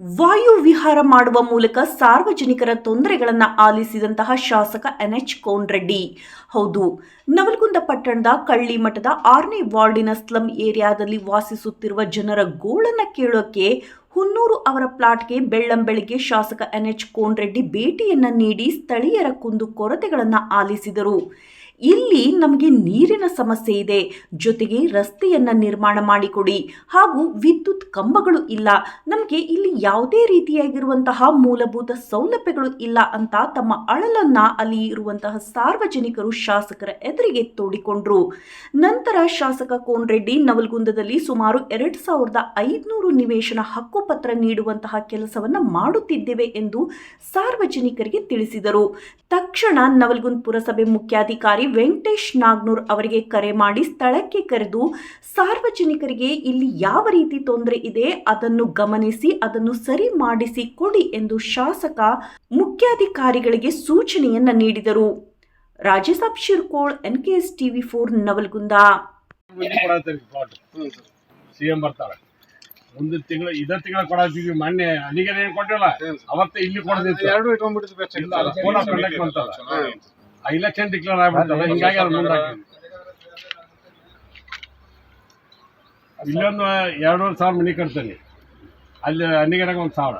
ವಾಯು ವಿಹಾರ ಮಾಡುವ ಮೂಲಕ ಸಾರ್ವಜನಿಕರ ತೊಂದರೆಗಳನ್ನು ಆಲಿಸಿದಂತಹ ಶಾಸಕ ಎನ್ ಎಚ್ ಕೋನ್ರೆಡ್ಡಿ. ಹೌದು, ನವಲಗುಂದ ಪಟ್ಟಣದ ಕಳ್ಳಿ ಮಠದ ಆರನೇ ವಾರ್ಡಿನ ಸ್ಲಂ ಏರಿಯಾದಲ್ಲಿ ವಾಸಿಸುತ್ತಿರುವ ಜನರ ಗೋಳನ್ನ ಕೇಳೋಕೆ ಹುನ್ನೂರು ಅವರ ಪ್ಲಾಟ್ಗೆ ಬೆಳ್ಳಂಬೆಳಿಗ್ಗೆ ಶಾಸಕ ಎನ್ ಎಚ್ ಕೋನ್ರೆಡ್ಡಿ ಭೇಟಿಯನ್ನು ನೀಡಿ ಸ್ಥಳೀಯರ ಕುಂದು ಕೊರತೆಗಳನ್ನು ಆಲಿಸಿದರು. ಇಲ್ಲಿ ನಮಗೆ ನೀರಿನ ಸಮಸ್ಯೆ ಇದೆ. ಜೊತೆಗೆ ರಸ್ತೆಯನ್ನ ನಿರ್ಮಾಣ ಮಾಡಿಕೊಡಿ. ಹಾಗೂ ವಿದ್ಯುತ್ ಕಂಬಗಳು ಇಲ್ಲ. ನಮಗೆ ಇಲ್ಲಿ ಯಾವುದೇ ರೀತಿಯಾಗಿರುವಂತಹ ಮೂಲಭೂತ ಸೌಲಭ್ಯಗಳು ಇಲ್ಲ ಅಂತ ತಮ್ಮ ಅಳಲನ್ನ ಅಲ್ಲಿ ಇರುವಂತಹ ಸಾರ್ವಜನಿಕರು ಶಾಸಕರ ಎದುರಿಗೆ ತೋಡಿಕೊಂಡ್ರು. ನಂತರ ಶಾಸಕ ಕೋನ್ರೆಡ್ಡಿ ನವಲ್ಗುಂದದಲ್ಲಿ ಸುಮಾರು ಎರಡು ಸಾವಿರದ ಐದುನೂರು ನಿವೇಶನ ಹಕ್ಕುಪತ್ರ ನೀಡುವಂತಹ ಕೆಲಸವನ್ನ ಮಾಡುತ್ತಿದ್ದೇವೆ ಎಂದು ಸಾರ್ವಜನಿಕರಿಗೆ ತಿಳಿಸಿದರು. ತಕ್ಷಣ ನವಲ್ಗುಂದ್ ಪುರಸಭೆ ಮುಖ್ಯಾಧಿಕಾರಿ ವೆಂಕಟೇಶ್ ನಾಗ್ನೂರ್ ಅವರಿಗೆ ಕರೆ ಮಾಡಿ ಸ್ಥಳಕ್ಕೆ ಕರೆದು ಸಾರ್ವಜನಿಕರಿಗೆ ಇಲ್ಲಿ ಯಾವ ರೀತಿ ತೊಂದರೆ ಇದೆ ಅದನ್ನು ಗಮನಿಸಿ ಅದನ್ನು ಸರಿ ಮಾಡಿಸಿ ಕೊಡಿ ಎಂದು ಶಾಸಕ ಮುಖ್ಯಾಧಿಕಾರಿಗಳಿಗೆ ಸೂಚನೆಯನ್ನ ನೀಡಿದರು. Rajasab Shirkol NKS TV for Navalgund. CM ಬರ್ತಾರೆ. ಮುಂದಿನ ತಿಂಗಳು ಇದೇ ತಿಂಗಳ ಕೊಡತ್ತೀವಿ ಮೊನ್ನೆ ಅಲ್ಲಿಗೆ ಏನ್ ಕೊಟ್ಟಿಲ್ಲ ಅವತ್ತೇ ಇಲ್ಲಿ ಕೊಡದಿತ್ತು. ಎರಡು ಇಟ್ಕೊಂಡ್ಬಿಟ್ಟಿದ್ದು ಇಲೆಕ್ಷನ್ ಡಿಕ್ಲೇರ್ ಆಗ್ಬಿಡ್ತಾರೆ ಹಿಂಗಾಗಿ ಅದು. ಮುಂದಾಗ ಇಲ್ಲೊಂದು ಎರಡೂವರೆ ಸಾವಿರ ಮನಿ ಕಟ್ತೀನಿ. ಅಲ್ಲಿ ಅನ್ನಿಗರಾಗ ಒಂದು ಸಾವಿರ.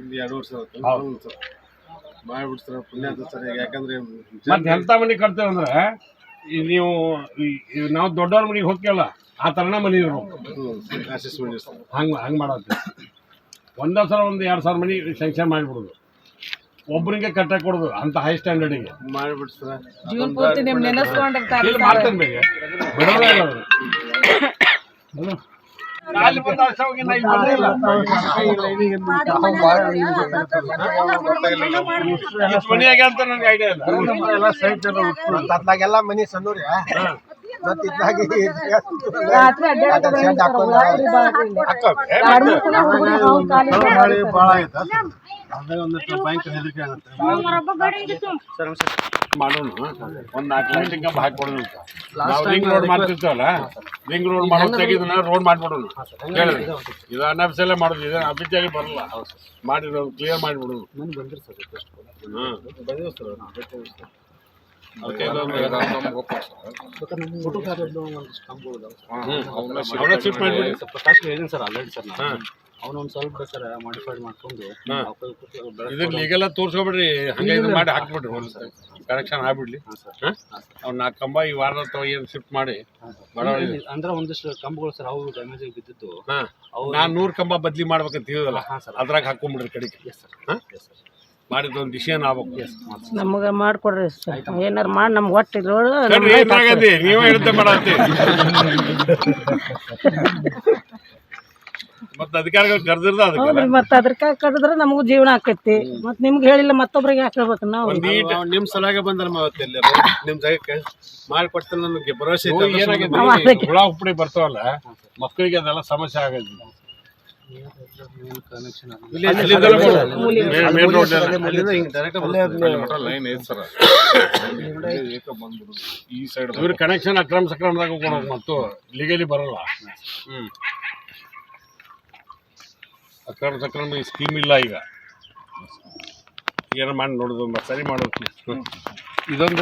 ಇಲ್ಲಿ ಎರಡು ವರ್ಷ ಹೌದು. ಮಾಡ್ಬಿಡ್ತಾರೆ ಪುಣ್ಯ ಸರ್. ಯಾಕಂದ್ರೆ ಮತ್ತೆ ಎಂತ ಮನಿ ಕಟ್ತೇವೆ ಅಂದ್ರೆ ನೀವು ನಾವು ದೊಡ್ಡವ್ರ ಮನಿಗೆ ಹೋಗ್ತೀವಲ್ಲ ಆ ಥರನ ಮನಿ ಇರ್ಬೇಕು. ಮಾಡಿರ್ತಾರೆ ಹಂಗೆ ಹಂಗೆ ಮಾಡತ್ತೆ. ಒಂದೇ ಸಲ ಒಂದು ಎರಡು ಸಾವಿರ ಮನಿ ಸ್ಯಾಂಕ್ಷನ್ ಮಾಡಿಬಿಡೋದು. ಒಬ್ಬರಿಗೆ ಕಟ್ಟಕ್ಕೆ ಕೊಡೋದು ಅಂತ ಹೈ ಸ್ಟ್ಯಾಂಡರ್ಡಿಗೆ ಮಾಡ್ಬಿಡ್ತಾರೆ ಜೀವನ ಪೂರ್ತಿ ನಿಮ್ ನೆನೆಸ್ಕೊಂಡಿರ್ತಾರೆ ಇಲ್ಲಿ ಮಾಡ್ತೇನೆ ಬೇಗ. ಬಿಡೋದೇ ಇಲ್ಲ ಅವರು. ಅಲ್ಲಿ? ಬಂದು ಅರ್ಸ ಹೋಗಿ ನಾ ಇಲ್ಲಿ ಬಂದೇ ಇಲ್ಲ. ಇಷ್ಟ್ ಮನಿ ಸಣ್ಣ ಅಂತ ನನಗೆ ಐಡಿಯಾ ಇಲ್ಲ. ಅದ್ನಾಗೆಲ್ಲ ಮನಿ ಶೆಡ್ ಹಾಕೊಂಡು ಏ, ಮತ್ತೆ ಮಳೆ ಭಾಳ ಆಯ್ತು? ಅದೇ ಒಂದು ಭಯಂಕರ ಹೆದರಿಕೆ ಆಗುತ್ತೆ. ಮಾಡೋಣ. ಒಂದ್ ನಾಲ್ಕು ಲೈಟಿಂಗ್ ಕಂಬ ಅಂತ. ನಾವು ರಿಂಗ್ ರೋಡ್ ಮಾಡ್ತಿರ್ತೀವಲ್ಲ? ರಿಂಗ್ ರೋಡ್ ಮಾಡೋ ತೆಗಿದನ್ನ ರೋಡ್ ಮಾಡ್ಬಿಡೋಣ. ಹೇಳಿದ್ರಿ ಇದು ಮಾಡೋದು. ಇದು ಅಫಿಸಿಯಾಗಿ ಬರಲ್ಲ. ಮಾಡಿರೋದು ಕ್ಲಿಯರ್ ಮಾಡಿಬಿಡೋದು ಹ್ಮ್ ಅದಕ್ಕೆ ಇದೊಂದು ಅವನ್ನ ಶಿಫ್ಟ್ ಮಾಡಿಬಿಡಿ. ಫಸ್ಟ್ ಹೇಳಿದ್ದೀನಿ ಸರ್ ಆಲ್ರೆಡಿ ಸರ್ ಹಾ. ಅವನೊಂದು ಸ್ವಲ್ಪ ಸರ್ ಮಾಡಿಫೈಡ್ ಮಾಡ್ಕೊಂಡು ಇದನ್ನ ಲೀಗಲ್ ತೋರ್ಸ್ಕೊಬಿಡ್ರಿ. ಹಂಗೆ ಇದು ಮಾಡಿ ಹಾಕ್ಬಿಡ್ರಿ ಕರೆಕ್ಷನ್ ಆಗ್ಬಿಡ್ಲಿ. ಅವ್ನ ನಾಲ್ಕು ಕಂಬ ಈ ವಾರದ ಏನು ಶಿಫ್ಟ್ ಮಾಡಿ. ಅಂದ್ರೆ ಒಂದಿಷ್ಟು ಕಂಬಗಳು ಸರ್ ಅವು ಡ್ಯಾಮೇಜ್ ಆಗಿ ಅವು ನಾನ್ ನೂರ್ ಕಂಬ ಬದ್ಲಿ ಮಾಡ್ಬೇಕಂತ ತಿಳಿದಲ್ಲ. ಹಾ, ಸರ್. ಅದ್ರಾಗ ಹಾಕೊಂಡ್ಬಿಡ್ರಿ ಕಡೆಗೆ. ಎಸ್ ಸರ್ ಹಾ? ಎಸ್ ಸರ್ ಮಾಡಿದ ಒಂದು ಡಿಸಿಷನ್ ಆಗ್ಬೇಕು ನಮಗೆ ಮಾಡ್ಕೊಡ್ರಿ ಏನಾರ ಮಾಡಿ ನಮ್ಗೆ ಒಟ್ಟು ಇದ್ರೊಳಗೆ ನೀವೇ ಹೇಳ್ತೆ ಮಾಡತ್ತಿ ಮತ್ತೆ ಅಧಿಕಾರಿಗಳು ಕರೆದಿರ್ದ ಅದಕ್ಕೆ ಮತ್ತೆ ಅದಕ್ಕೆ ಕಡಿದ್ರೆ ನಮಗೂ ಜೀವನ ಆಕೈತಿ. ಮತ್ತೆ ನಿಮ್ಗೆ ಹೇಳಿಲ್ಲ ಮತ್ತೊಬ್ರಿಗೆ ಯಾಕೆ ಹೇಳ್ಬೇಕು ನಾವು? ನಿಮ್ಮ ನೀಟ್ ಅವ್ನು ನಿಮ್ ಸಲಾಗೆ ಬಂದಲ್ಲ ಅವತ್ತೆಲ್ಲ ನಿಮ್ ಜಾಗಕ್ಕೆ ನಮಗೆ ನನಗೆ ಭರವಸೆ ಹುಳ ಉಪ್ಪಡಿ ಬರ್ತಾವಲ್ಲ? ಮಕ್ಕಳಿಗೆ ಅದೆಲ್ಲ ಸಮಸ್ಯೆ ಆಗೈತಿ. ಇವ್ರ ಕನೆಕ್ಷನ್ ಅಕ್ರಮ ಸಕ್ರಮದಾಗ ಕೊಡೋದು ಮತ್ತು ಲೀಗಲಿ ಬರಲ್ಲ. ಹ್ಮ್. ಅಕ್ರಮ ಸಕ್ರಮ ಸ್ಕೀಮ್ ಇಲ್ಲ ಈಗ. ಏನೋ ಮಾಡಿ ನೋಡೋದು ಮತ್ತೆ ಸರಿ ಮಾಡೋದು. ಇದೊಂದು